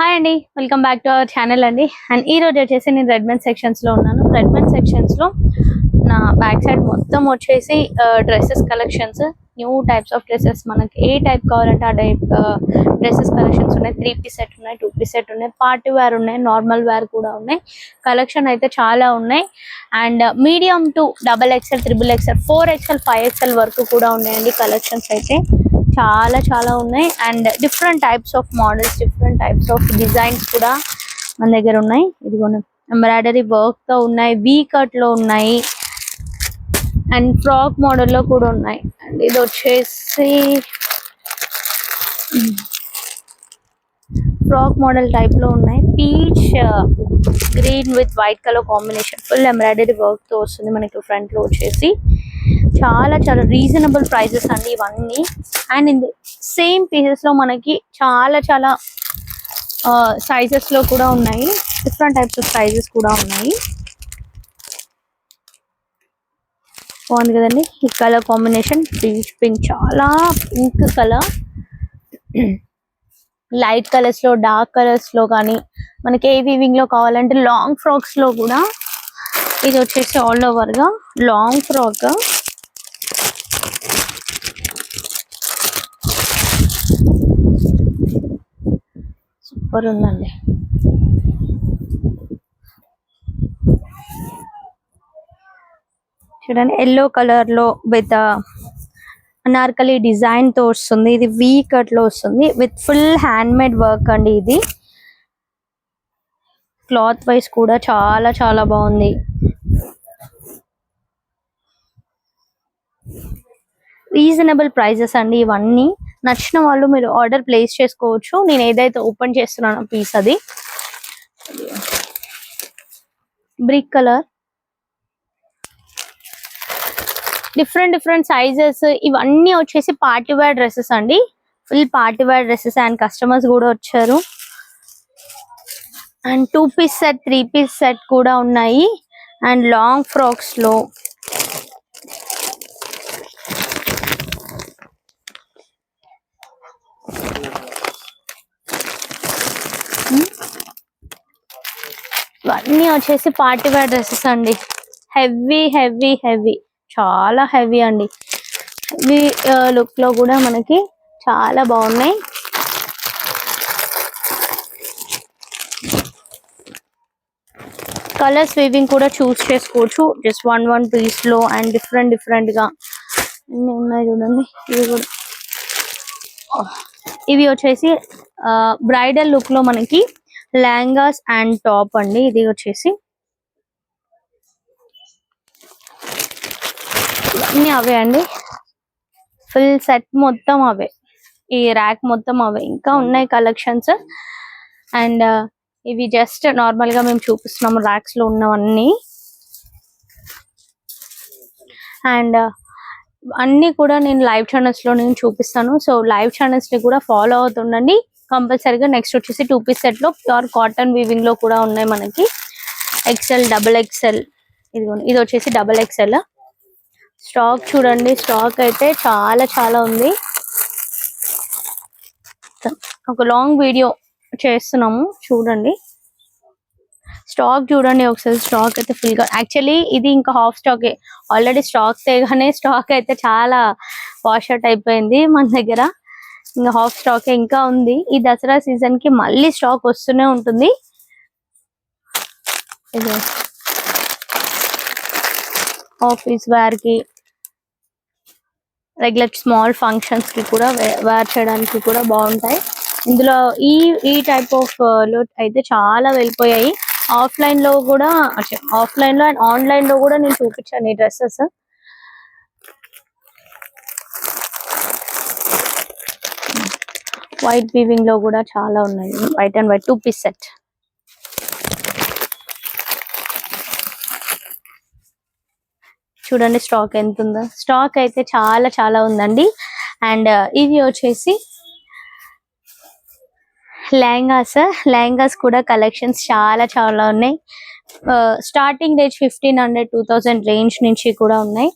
Hi అండి welcome back to our channel అండి. And ఈ రోజు వచ్చేసి నేను రెడ్మెన్ సెక్షన్స్లో ఉన్నాను. రెడ్మెన్ సెక్షన్స్లో నా బ్యాక్ సైడ్ మొత్తం వచ్చేసి dresses collections new types of dresses మనకి ఏ టైప్ కావాలంటే ఆ టైప్ డ్రెస్సెస్ కలెక్షన్స్ ఉన్నాయి. త్రీ పీస్ సెట్ ఉన్నాయి టూ పీస్ సెట్ ఉన్నాయి పార్టీ వేర్ ఉన్నాయి నార్మల్ వేర్ కూడా ఉన్నాయి. కలెక్షన్ అయితే చాలా ఉన్నాయి. And medium to double XL triple XL four XL five XL వరకు కూడా ఉన్నాయండి కలెక్షన్స్ అయితే. చాలా చాలా ఉన్నాయి. And different types of models different types of designs కూడా మన దగ్గర ఉన్నాయి. ఇదిగోండి ఎంబ్రాయిడరీ వర్క్తో ఉన్నాయి వీ కట్లో ఉన్నాయి అండ్ ఫ్రాక్ మోడల్లో కూడా ఉన్నాయి. అండ్ ఇది వచ్చేసి ఫ్రాక్ మోడల్ టైప్లో ఉన్నాయి. Peach green with white colour combination full embroidery వర్క్తో వస్తుంది మనకి ఫ్రంట్లో వచ్చేసి. చాలా చాలా రీజనబుల్ ప్రైజెస్ అండి ఇవన్నీ. అండ్ ఇన్ సేమ్ పీసెస్లో మనకి చాలా చాలా సైజెస్లో కూడా ఉన్నాయి. డిఫరెంట్ టైప్స్ ఆఫ్ సైజెస్ కూడా ఉన్నాయి. బాగుంది కదండి. ఈ కలర్ కాంబినేషన్ పీచ్ పింక్ చాలా పింక్ కలర్. లైట్ కలర్స్లో డార్క్ కలర్స్లో కానీ మనకి ఏ వీవింగ్లో కావాలంటే లాంగ్ ఫ్రాక్స్లో కూడా ఇది వచ్చేసి ఆల్ ఓవర్గా లాంగ్ ఫ్రాక్ సూపర్ ఉందండి. చూడండి ఎల్లో కలర్లో విత్ uh, అనార్కలి డిజైన్తో వస్తుంది. ఇది వీ కట్లో వస్తుంది. With full hand made work అండి ఇది. క్లాత్ వైస్ కూడా చాలా చాలా బాగుంది. రీజనబుల్ ప్రైజెస్ అండి ఇవన్నీ. నచ్చిన వాళ్ళు మీరు ఆర్డర్ ప్లేస్ చేసుకోవచ్చు. నేను ఏదైతే ఓపెన్ చేస్తున్నానో పీస్ అది. Brick colour different different sizes ఇవన్నీ వచ్చేసి పార్టీ వేర్ డ్రెస్సెస్ అండి. Full party wear dresses and customers కూడా వచ్చారు. And two piece set three piece set కూడా ఉన్నాయి. అండ్ లాంగ్ ఫ్రాక్స్ ఇవన్నీ వచ్చేసి పార్టీ వేర్ డ్రెస్సెస్ అండి. హెవీ హెవీ హెవీ చాలా హెవీ అండి. హెవీ లుక్లో కూడా మనకి చాలా బాగున్నాయి. కలర్స్ వీవింగ్ కూడా చూస్ చేసుకోవచ్చు. జస్ట్ వన్ వన్ పీస్లో అండ్ డిఫరెంట్ డిఫరెంట్గా. అన్ని ఉన్నాయి చూడండి. ఇవి కూడా. ఇవి వచ్చేసి బ్రైడల్ లుక్లో మనకి లాంగాస్ అండ్ టాప్ అండి. ఇది వచ్చేసి అన్ని అవే అండి. ఫుల్ సెట్ మొత్తం అవే. ఈ ర్యాక్ మొత్తం అవే. ఇంకా ఉన్నాయి కలెక్షన్స్. అండ్ uh, ఇవి జస్ట్ నార్మల్గా మేము చూపిస్తున్నాము ర్యాక్స్లో ఉన్నవన్నీ. అండ్ uh, అన్ని కూడా నేను లైవ్ ఛానల్స్లో నేను చూపిస్తాను. సో లైవ్ ఛానల్స్ని కూడా ఫాలో అవుతుండండి. కంపల్సరీగా నెక్స్ట్ వచ్చేసి టూ పీస్ సెట్లో ప్యూర్ కాటన్ వీవింగ్లో కూడా ఉన్నాయి మనకి. ఎక్సెల్ డబుల్ ఎక్సెల్ ఇది ఇది వచ్చేసి డబుల్ ఎక్సెల్ స్టాక్ చూడండి స్టాక్ అయితే చాలా చాలా ఉంది. ఒక లాంగ్ వీడియో చేస్తున్నాము చూడండి. స్టాక్ చూడండి ఒకసారి స్టాక్ అయితే ఫుల్గా యాక్చువల్లీ ఇది ఇంకా హాఫ్ స్టాకే ఆల్రెడీ స్టాక్ తేగానే స్టాక్ అయితే చాలా వాష్ అవుట్ అయిపోయింది మన దగ్గర. ఇంకా హాఫ్ స్టాక్ ఇంకా ఉంది. ఈ దసరా సీజన్కి మళ్ళీ స్టాక్ వస్తూనే ఉంటుంది. ఇది ఆఫీస్ వేర్కి రెగ్యులర్ స్మాల్ ఫంక్షన్స్కి కూడా వేర్ చేయడానికి కూడా బాగుంటాయి. ఇందులో ఈ ఈ టైప్ ఆఫ్లో అయితే చాలా వెళ్ళిపోయాయి. ఆఫ్లైన్లో కూడా ఆఫ్లైన్లో అండ్ ఆన్లైన్లో కూడా నేను చూపించాను ఈ డ్రెస్సెస్. వైట్ వీవింగ్లో కూడా చాలా ఉన్నాయి. White and white two piece set చూడండి స్టాక్ ఎంత ఉందో స్టాక్ అయితే చాలా చాలా ఉందండి. అండ్ uh, ఇవి వచ్చేసి లెహంగాస్. లెహంగాస్ కూడా కలెక్షన్స్ చాలా చాలా ఉన్నాయి. Starting range fifteen hundred two thousand range నుంచి కూడా ఉన్నాయి.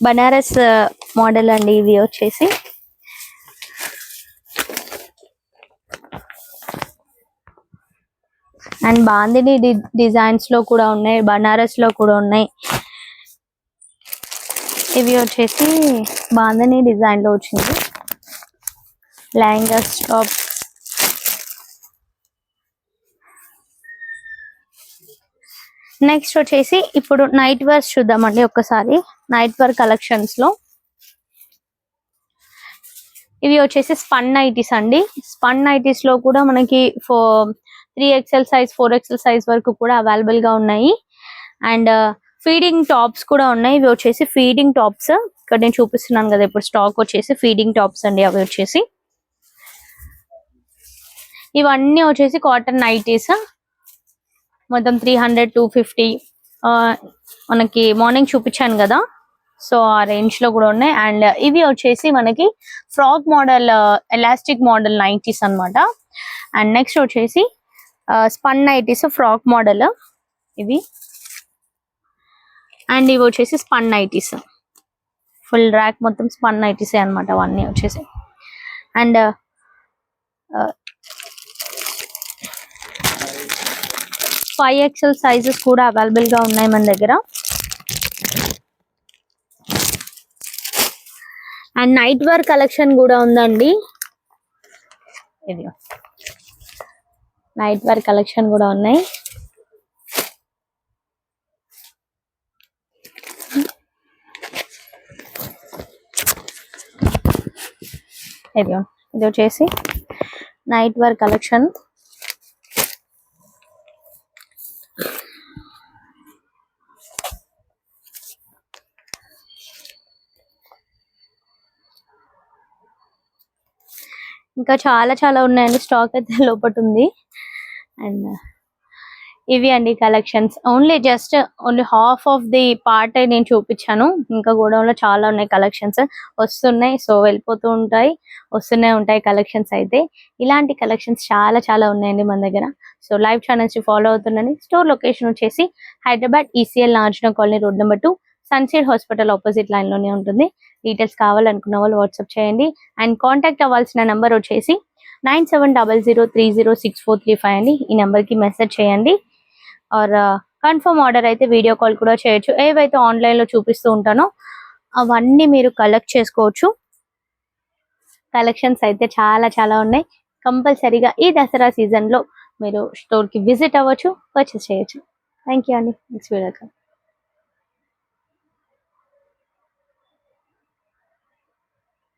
బనారస్ uh, మోడల్ అండి ఇవి వచ్చేసి. అండ్ బాందిని డిజైన్స్లో కూడా ఉన్నాయి బనారస్లో కూడా ఉన్నాయి. ఇవి వచ్చేసి బాందిని డిజైన్లో వచ్చింది. లెహంగా టాప్ నెక్స్ట్ వచ్చేసి ఇప్పుడు నైట్ వేర్స్ చూద్దామండి ఒక్కసారి. నైట్ వేర్ కలెక్షన్స్లో. ఇవి వచ్చేసి స్పన్ నైటీస్ అండి. స్పన్ నైటీస్లో కూడా మనకి four three XL size four XL size వరకు కూడా అవైలబుల్గా ఉన్నాయి. అండ్ ఫీడింగ్ టాప్స్ కూడా ఉన్నాయి. ఇవి వచ్చేసి ఫీడింగ్ టాప్స్ ఇక్కడ నేను చూపిస్తున్నాను కదా ఇప్పుడు స్టాక్ వచ్చేసి ఫీడింగ్ టాప్స్ అండి అవి వచ్చేసి. ఇవన్నీ వచ్చేసి కాటన్ నైటీస్ మొత్తం త్రీ హండ్రెడ్ టూ ఫిఫ్టీ మనకి మార్నింగ్ చూపించాను కదా. సో ఆ రేంజ్లో కూడా ఉన్నాయి. అండ్ ఇవి వచ్చేసి మనకి frock model elastic model nighties అన్నమాట. అండ్ నెక్స్ట్ వచ్చేసి స్పన్ నైటీస్ ఫ్రాక్ మోడల్ ఇవి. అండ్ ఇవి వచ్చేసి స్పన్ నైటీస్ ఫుల్ ర్యాక్ మొత్తం స్పన్ నైటీస్ అన్నమాట అవన్నీ వచ్చేసి. అండ్ ఫైవ్ ఎక్స్ఎల్ సైజెస్ కూడా అవైలబుల్గా ఉన్నాయి మన దగ్గర. అండ్ నైట్ వేర్ కలెక్షన్ కూడా ఉందండి. ఇది నైట్ వేర్ కలెక్షన్ కూడా ఉన్నాయి. ఇది ఇది వచ్చేసి నైట్ వేర్ కలెక్షన్ ఇంకా చాలా చాలా ఉన్నాయండి. స్టాక్ అయితే లోపల ఉంది అండ్ ఇవి అండి collections. Only just only half of the part నేను చూపించాను. ఇంకా గోడౌన్లో చాలా ఉన్నాయి కలెక్షన్స్. వస్తున్నాయి సో వెళ్ళిపోతూ ఉంటాయి. వస్తూనే ఉంటాయి కలెక్షన్స్ అయితే. ఇలాంటి కలెక్షన్స్ చాలా చాలా ఉన్నాయండి మన దగ్గర. సో లైవ్ ఛానల్స్ ఫాలో అవుతున్నాయి స్టోర్ లొకేషన్ వచ్చేసి Hyderabad ECL నార్జున colony road number two. Sunset hospital opposite లైన్లోనే ఉంటుంది. డీటెయిల్స్ కావాలనుకున్న వాళ్ళు వాట్సాప్ చేయండి. అండ్ కాంటాక్ట్ అవ్వాల్సిన నెంబర్ వచ్చేసి nine seven double zero three zero six four three five అండి. ఈ నెంబర్కి మెసేజ్ చేయండి. ఆర్ కన్ఫర్మ్ ఆర్డర్ అయితే వీడియో కాల్ కూడా చేయొచ్చు. ఏవైతే ఆన్లైన్లో చూపిస్తూ ఉంటానో అవన్నీ మీరు కలెక్ట్ చేసుకోవచ్చు. కలెక్షన్స్ అయితే చాలా చాలా ఉన్నాయి. కంపల్సరీగా ఈ దసరా సీజన్లో మీరు స్టోర్కి విజిట్ అవ్వచ్చు పర్చేస్ చేయొచ్చు. థ్యాంక్ యూ అండి. Next video